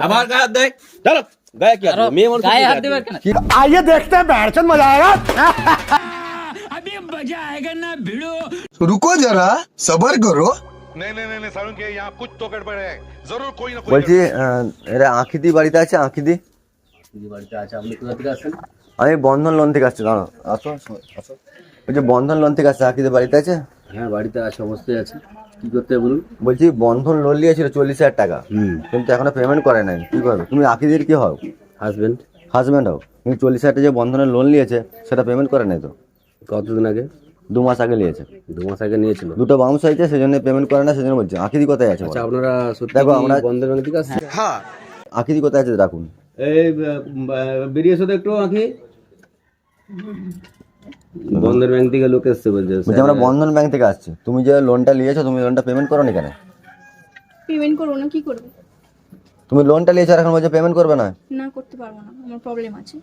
আবার গায়ে হাত দেয় চলো গায়ে কি হাত দেবে? মেয়ে মানুষ গায়ে হাত দেবে কেন आइए देखते हैं बैठचंद मजा आएगा रुको जरा सबर करो नहीं नहीं नहीं नहीं सारुण के यहाँ कुछ तो गड़बड़ है जरूर कोई ना कोई বলছি আহ, এরা আঁখিদি বাড়িতে আছে আঁখিদি দিদি বাড়িতে আছে আপনি কোথা থেকে আসছেন আমি বন্ধন লোন থেকে আসছি দাঁড়াও আসো আসো বলছি বন্ধন লোন থেকে আসছে আঁখিদি বাড়িতে আছে হ্যাঁ বাড়িতে আছে অবশ্যই আছে। কি করতে বলুন? বলছি বন্ধন লোন নিয়েছিল চল্লিশ হাজার টাকা। হুম। কিন্তু এখনও পেমেন্ট করে নাই। কি করবে? তুমি আঁখিদির কি হও? হাজবেন্ড হাজব্যান্ড হও। তুমি চল্লিশ হাজার টাকা যে বন্ধনের লোন নিয়েছে সেটা পেমেন্ট করে নাই তো? কতদিন আগে? দু মাস আগে নিয়েছে। দু মাস আগে নিয়েছিল? দুটো বাউন্স হয়েছে সেই জন্য পেমেন্ট করে না সেই জন্য বলছি। আঁখিদি কোথায় আছে আচ্ছা আপনারা সত্যি দেখো, আমরা- বন্ধের ব্যাংক থেকে আসছেন? আঁখিদি কোথায় আছে রাখুন এই বেরিয়ে এসো তো একটু আঁকি। বন্ধের ব্যাংক থেকে লোক এসছে বলছে বলছি আমরা বন্ধন ব্যাংক থেকে আসছি। তুমি যে লোনটা নিয়েছো তুমি লোনটা পেমেন্ট করো নি কেন? পেমেন্ট করব না কি করব? তুমি লোনটা নিয়েছো আর এখন বলছে পেমেন্ট করবে না? না করতে পারব না আমার প্রবলেম আছে।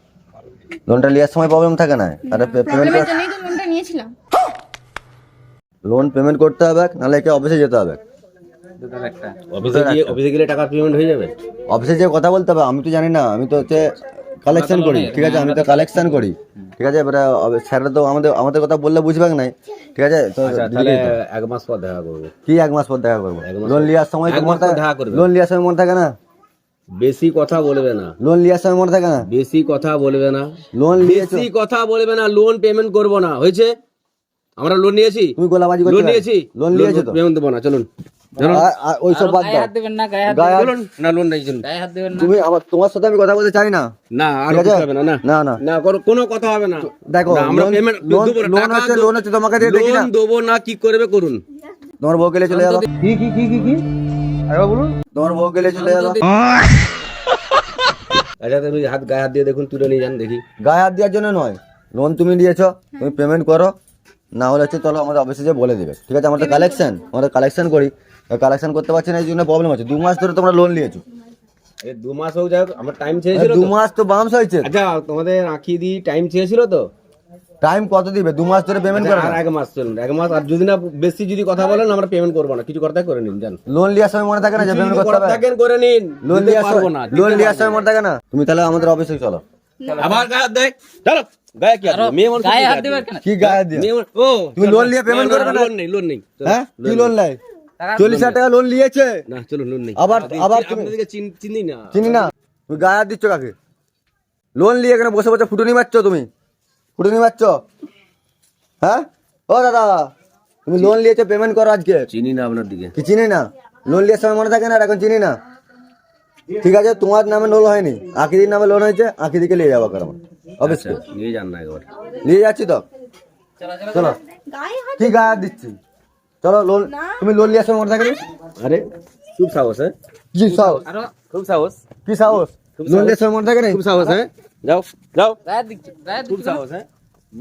লোনটা নেওয়ার সময় প্রবলেম থাকে না? তাহলে পেমেন্ট প্রবলেমের জন্যই তো লোনটা নিয়েছিলাম। লোন পেমেন্ট করতে হবে নাহলে একে অফিসে যেতে হবে। অফিসে গিয়ে অফিসে গেলে টাকা পেমেন্ট হয়ে যাবে? অফিসে যে কথা বলতে হবে আমি তো জানি না আমি তো হচ্ছে কালেকশন করি ঠিক আছে? আমি তো কালেকশন করি ঠিক আছে? এবারে স্যাররা তো আমাদের আমাদের কথা বললে বুঝবে নাই ঠিক আছে? তো আচ্ছা তাহলে এক মাস পর দেখা করব। কি এক মাস পর দেখা করব? লোন নেওয়ার সময় মনে থাকে দেখা করবে। লোন নেওয়ার সময় মনে থাকে না? বেশি কথা বলবে না। লোন নেওয়ার সময় মনে থাকে না? বেশি কথা বলবে না। লোন বেশি কথা বলবে না লোন পেমেন্ট করব না। হয়েছে? আমরা লোন নিয়েছি? তুমি গোলাবাজি লোন নিয়েছি? লোন নিয়েছো তো? পেমেন্ট দেবো না চলুন। চলুন আ- আ- বাদ দাও। দেবেন না গায়ে গায়ে হাত- চলুন না লোন নেই চলুন গায়ে হাত দেবেন তুমি আমার তোমার সাথে আমি কথা বলতে চাই না। না আর ঠিক হবে না না। না না। না কোনো- কথা হবে না। দেখো, আমরা লোন- পেমেন্ট লোন- দেবো তোমাকে দিয়ে দেখি না। লোন দেবো না কি করবে করুন। তোমার বউ গেলে চলে যাব। কি কি কি কি কি? আরে বলুন তোমার বউ গেলে চলে যাব। আচ্ছা তুমি হাত গায়ে হাত দিয়ে দেখুন তুলে নিয়ে যান দেখি। গায়ে হাত দেওয়ার জন্য নয়। লোন তুমি নিয়েছো তুমি পেমেন্ট করো। না হলে হচ্ছে চলো আমাদের অফিসে যে বলে দেবে। ঠিক আছে আমাদের কালেকশন আমাদের কালেকশন করি। কালেকশন করতে পারছি না এই জন্য প্রবলেম হচ্ছে। দু মাস ধরে তোমরা লোন নিয়েছো। দু মাস হোক যাই আমার টাইম চেয়েছিল দু মাস তো বাউন্স হয়েছে। আচ্ছা তোমাদের দি টাইম চেয়েছিল তো? টাইম কত দিবে? দু মাস ধরে পেমেন্ট আচ্ছা, করে আর এক মাস চলুন এক মাস আর যদি না বেশি যদি কথা বলেন আমরা পেমেন্ট করব না। কিছু করতে করে নিন জান। লোন নেওয়ার সময় মনে থাকে না যে পেমেন্ট করতে হবে? থাকেন করে নিন লোন পারব সময় না লোন নেওয়ার সময় মনে থাকে না? তুমি তাহলে আমাদের অফিসে চলো। আবার হাত দেয় চলো। গায়ে কি মেয়ে মানুষ গায়ে হাত দেবে? কেন? কি গায়ে দিয়ে মেয়ে ও তুমি লোন নিয়ে পেমেন্ট না, না, করবে না? লোন নেই লোন নেই হ্যাঁ? কি লোন নেয়? চল্লিশ হাজার টাকা লোন নিয়েছে? না চলুন লোন নেই। আবার- আবার তুমি- চিনি না। চিনি না? তুমি গায়ে হাত দিচ্ছ কাকে? লোন নিয়ে এখানে বসে বসে ফুটুনি মারছো তুমি। ফুটুনি মারছো? হ্যাঁ? ও দাদা তুমি লোন নিয়েছো পেমেন্ট করো আজকে। চিনি না আপনার দিকে। কি চিনি না? লোন নেওয়ার সময় মনে থাকে না আর এখন চিনি না? ঠিক আছে তোমার নামে লোন হয়নি আখিদির নামে লোন হয়েছে আখিদিকে নিয়ে যাব কারণ অবশ্যই আচ্ছা, নিয়ে যান না একবার। নিয়ে যাচ্ছি তো। চলো কি গায়ে দিচ্ছি? চলো লোন তুমি লোন নিয়ে সময় মনে থাকে আরে খুব সাহস হ্যাঁ? কি সাহস? খুব সাহস। কি সাহস? লোন নিয়ে সময় মনে থাকে খুব সাহস হ্যাঁ? যাও যাও। গায়ে দিচ্ছি খুব সাহস হ্যাঁ?